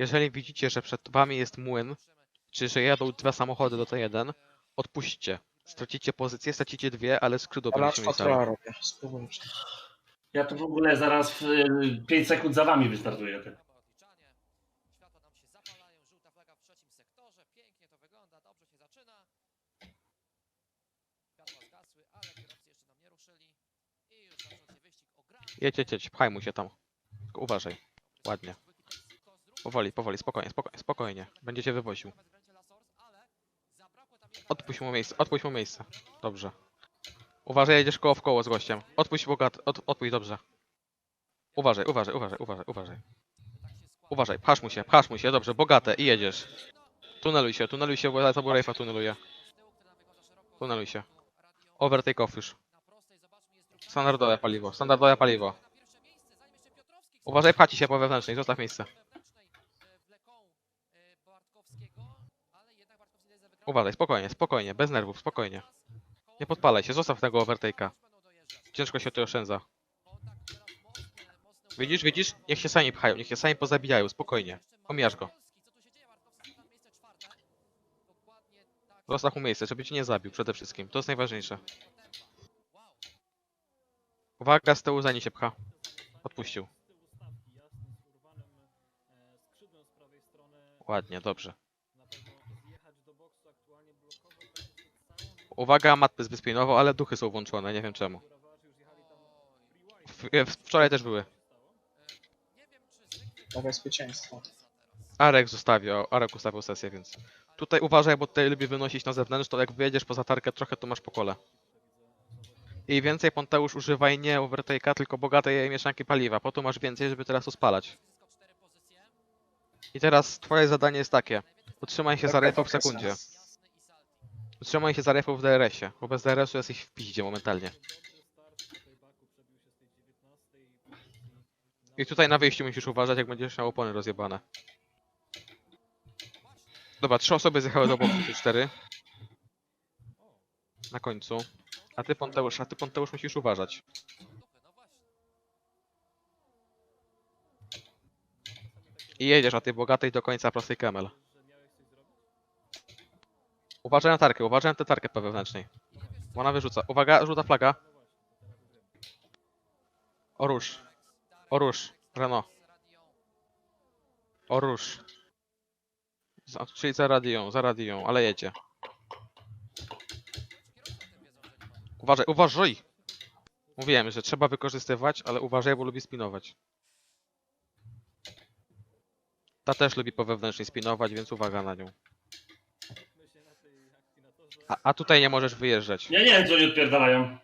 Jeżeli widzicie, że przed wami jest młyn, czy że jadą dwa samochody do T1, odpuśćcie. Stracicie pozycję, stracicie dwie, ale skrzydło Ale będziecie mieli co ja całe. robię? Spróbujcie. Ja tu w ogóle zaraz w 5 sekund za wami wystartuję. Ty. Światła nam się zapalają, żółta flaga w trzecim sektorze. Pięknie to wygląda, dobrze się zaczyna. Światła zgasły, ale kierowcy jeszcze nam nie ruszyli. I już zaczął się wyścig o Grand Jedź, jedź, jedź, pchaj mu się tam. Tylko uważaj. Ładnie. Powoli, powoli, spokojnie, spokojnie, spokojnie. Będziecie wywoził. Odpuść mu miejsce, odpuść mu miejsce. Dobrze. Uważaj, jedziesz koło w koło z gościem. Odpuść bogat, od, odpuść, dobrze. Uważaj, uważaj, uważaj, uważaj, uważaj. Uważaj, pchasz mu się, pchasz mu się, dobrze, bogate i jedziesz. Tuneluj się, tuneluj się, bo tobą Rejfa tuneluje. Tuneluj się. Overtake off już. Standardowe paliwo, standardowe paliwo. Uważaj, pchaci się po wewnętrznej, zostaw miejsce. Uważaj, spokojnie, spokojnie, bez nerwów, spokojnie. Nie podpalaj się, zostaw tego overtake'a. Ciężko się to oszczędza. Widzisz, widzisz? Niech się sami pchają, niech się sami pozabijają, spokojnie. Omijasz go. Zostaw mu miejsce, żeby cię nie zabił przede wszystkim. To jest najważniejsze. Uwaga, z tyłu za nie się pcha. Odpuścił. Ładnie, dobrze. Uwaga, matpy zbyspinował, ale duchy są włączone, nie wiem czemu. W, wczoraj też były. Dla bezpieczeństwa. Arek zostawił, Arek ustawił sesję, więc... Tutaj uważaj, bo tutaj lubi wynosić na zewnątrz, to jak wyjedziesz poza tarkę trochę, to masz po kole. I więcej Ponteusz używaj nie overtake'a, tylko bogatej mieszanki paliwa, po to masz więcej, żeby teraz to spalać. I teraz twoje zadanie jest takie. Utrzymaj się za rifle w sekundzie. Utrzymaj się za rifle w DRS-ie, bo bez DRS-u jesteś w piździe momentalnie. I tutaj na wyjściu musisz uważać, jak będziesz miał opony rozjebane. Dobra, trzy osoby zjechały do boku, cztery. Na końcu. A ty Ponteusz, a ty Ponteusz musisz uważać. I jedziesz, a ty bogatej do końca prostej kemel. Uważaj na tarkę, uważaj na tę tarkę po wewnętrznej. Bo Ona wyrzuca. Uwaga, żółta flaga. Orusz. Orusz. Renault. Orusz. Za- Czyli za radią, za radią, ale jedzie. Uważaj, uważaj! Mówiłem, że trzeba wykorzystywać, ale uważaj, bo lubi spinować. Ta też lubi po wewnętrznej spinować, więc uwaga na nią. A, a tutaj nie możesz wyjeżdżać. Ja nie wiem, co oni odpierdalają.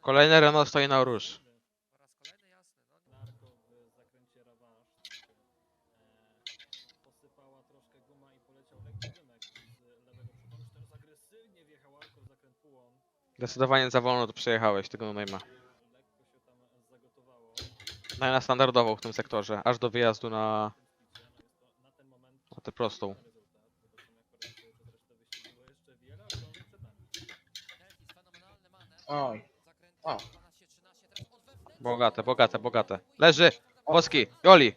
Kolejny Renault stoi na róż. Zdecydowanie za wolno tu przejechałeś tego Najma. Najma standardową w tym sektorze, aż do wyjazdu na... na tę prostą. Oj. O. Bogate, bogate, bogate. Leży! Woski, Joli!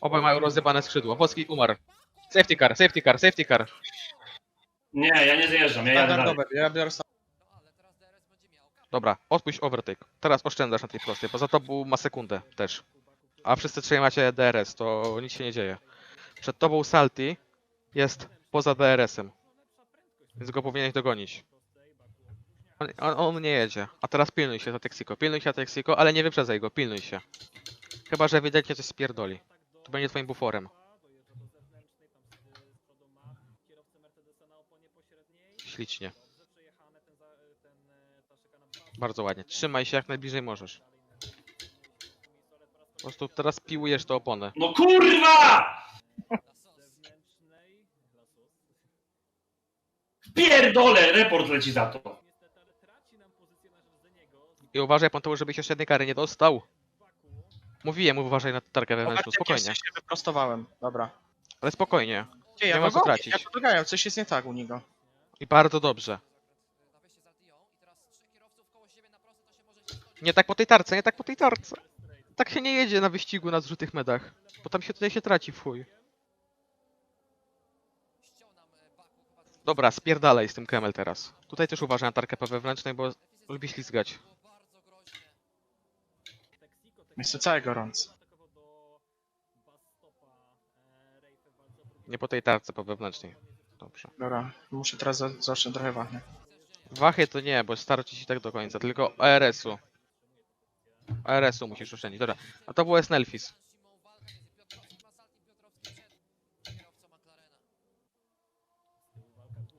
Obaj mają rozjebane skrzydło. Woski umarł. Safety car, safety car, safety car. Nie, ja nie zjeżdżam, ja jadę dalej. Standardowe, ja biorę sam. Dobra, odpuść overtake. Teraz oszczędzasz na tej prostej, poza tobą ma sekundę też. A wszyscy trzej macie DRS, to nic się nie dzieje. Przed tobą Salty jest poza DRS-em. Więc go powinieneś dogonić. On, on, on nie jedzie. A teraz pilnuj się za Texiko. Pilnuj się za Texiko, ale nie wyprzedzaj go, pilnuj się. Chyba, że ewidentnie coś spierdoli. To będzie twoim buforem. Ślicznie. Bardzo ładnie. Trzymaj się jak najbliżej możesz. Po prostu teraz piłujesz to opony. No kurwa! Pierdolę, report leci za to. I uważaj pan to, żebyś jeszcze jednej kary nie dostał. Mówiłem, uważaj na tarkę wewnętrzną, spokojnie. ja się wyprostowałem. Dobra. Ale spokojnie. Gdzie Nie ja ma go co gonię, tracić. Ja go doganiam, coś jest nie tak u niego. I bardzo dobrze. Nie tak po tej tarce, nie tak po tej tarce. tak się nie jedzie na wyścigu na zrzutych medach. Bo tam się tutaj się traci w chuj. Dobra, spierdalaj z tym Kemel teraz. Tutaj też uważaj na tarkę po wewnętrznej, bo lubi ślizgać. To cały gorący. Nie po tej tarce po wewnętrznej. Dobrze. Dobra, muszę teraz za- zacznę trochę wahnie. Wachy to nie, bo starczy ci tak do końca, tylko ARS-u. ARS-u musisz oszczędzić. Dobra, a to było Snelfis.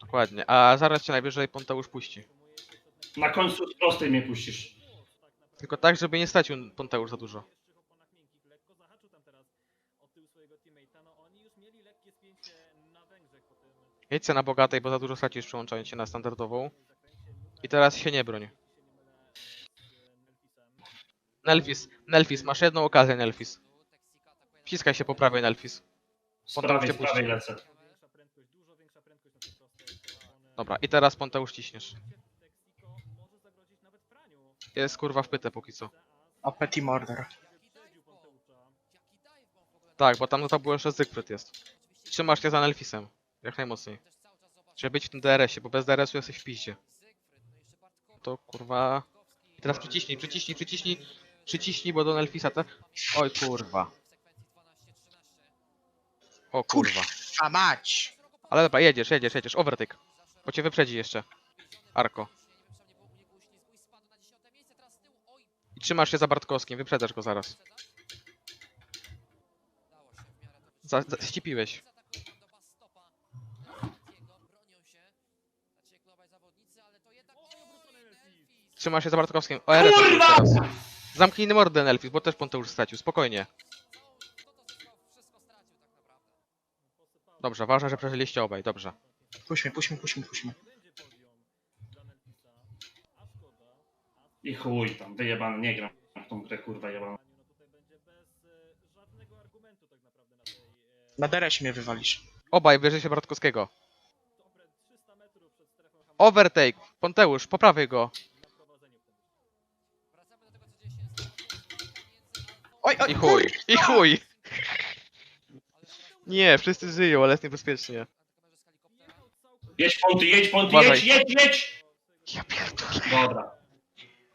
Dokładnie. A zaraz cię najwyżej Ponteusz puści. Na końcu z prostej mnie puścisz. Tylko tak, żeby nie stracił Ponteusz za dużo. Jedź na bogatej, bo za dużo stracisz przełączając się na standardową. I teraz się nie broń. Nelfis, Nelfis, masz jedną okazję, Nelfis. Wciskaj się po prawej, Nelfis. Z prawej, z prawej lecę. Dobra, i teraz Ponteusz ciśniesz. Jest kurwa wpyte póki co. A Petit Murder. Tak, bo tam no to było jeszcze Zygfryd jest. Trzymasz się za Nelfisem. Jak najmocniej. Żeby być w tym DRS-ie, bo bez DRS-u jesteś w piździe. To kurwa... I teraz przyciśnij, przyciśnij, przyciśnij. Przyciśnij, bo do Nelfisa te... Oj kurwa. O kurwa. A mać! Ale dobra, jedziesz, jedziesz, jedziesz. Overtake. Bo cię wyprzedzi jeszcze. Arko. I trzymasz się za Bartkowskim, wyprzedzasz go zaraz. Za, za, ścipiłeś. Trzymasz się za Bartkowskim. O, RS Kurwa! teraz. Zamknij mordę Nelfis, bo też Ponteusz stracił. Spokojnie. Dobrze, ważne, że przeżyliście obaj. Dobrze. Puść mnie, puść mnie, puść mnie, puść mnie. I chuj tam, wyjebany, nie gram w tą grę, kurwa jebana. Na mnie wywalisz. Obaj bierze się Bartkowskiego. Overtake. Ponteusz, poprawię go. Oj, oj, I chuj. I chuj. Nie, wszyscy żyją, ale jest niebezpiecznie. Jedź Ponty, jedź Ponty, Uważaj. jedź, jedź, jedź! Ja pierdolę. Dobra.